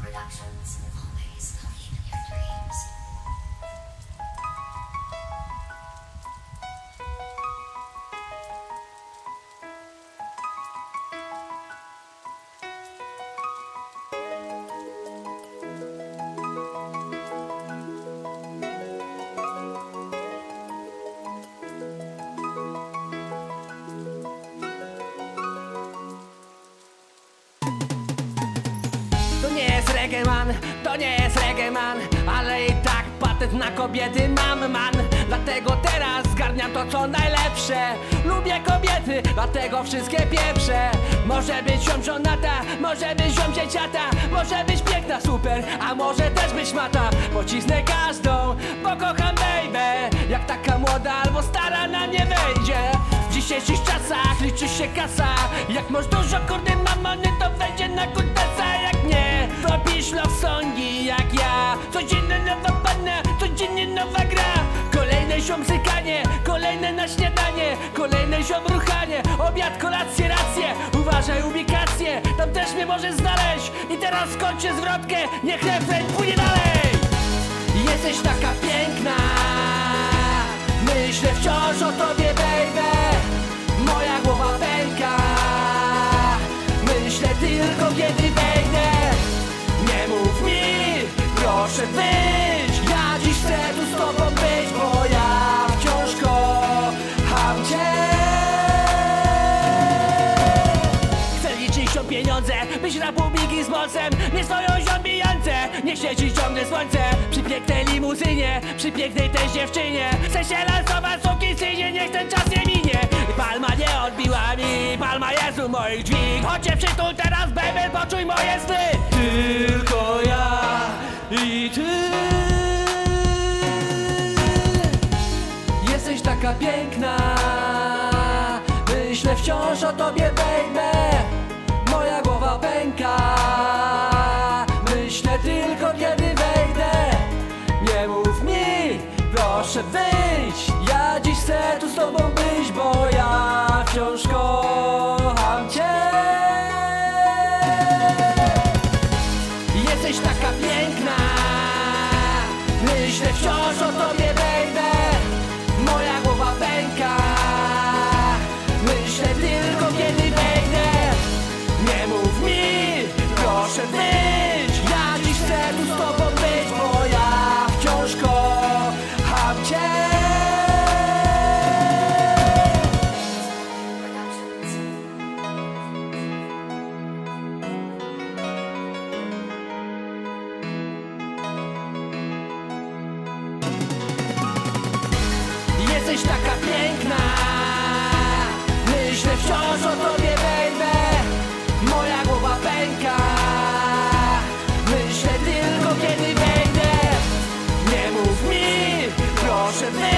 Productions, Always home in your dreams. Nie jest reggae man, to nie jest reggae man Ale i tak patent na kobiety mam man. Dlatego teraz zgarniam to co najlepsze. Lubię kobiety, dlatego wszystkie pieprzę Może być ziom żonata, może być ziom dzieciata. Może być piękna, super, a może też być mata. Pocisnę każdą, bo kocham baby. Jak taka młoda albo stara na mnie wejdzie. W dzisiejszych czasach liczy się kasa. Jak masz dużo kurde mamony Kolejne ziom zykanie, kolejne na śniadanie Kolejne ziom ruchanie, obiad, kolację, rację Uważaj ubikację, tam też mnie możesz znaleźć. I teraz skończę zwrotkę, niech refren płynie dalej. Jesteś taka piękna Myślę wciąż o tobie, baby. Moja głowa pęka Myślę tylko kiedy wejdę. Nie mów mi, proszę wyjdź być na publiki z mocem Nie stoją ziombijance, niech siedzi ciągle słońce. Przy pięknej limuzynie, przy pięknej tej dziewczynie. Chcę się lansować synie, niech ten czas nie minie. Palma nie odbiła mi, palma jest u moich drzwi. Chodź się przytul teraz, baby, poczuj moje sny. Tylko ja i ty. Jesteś taka piękna. Myślę wciąż o tobie, baby Myślę tylko kiedy wejdę. Nie mów mi, proszę wyjdź. Ja dziś chcę tu z tobą być Bo ja wciąż kocham cię. Jesteś taka piękna. Myślę wciąż o tobie, jesteś taka piękna. Myślę wciąż o tobie, baby. Moja głowa pęka. Myślę tylko kiedy wejdę. Nie mów mi, proszę wyjść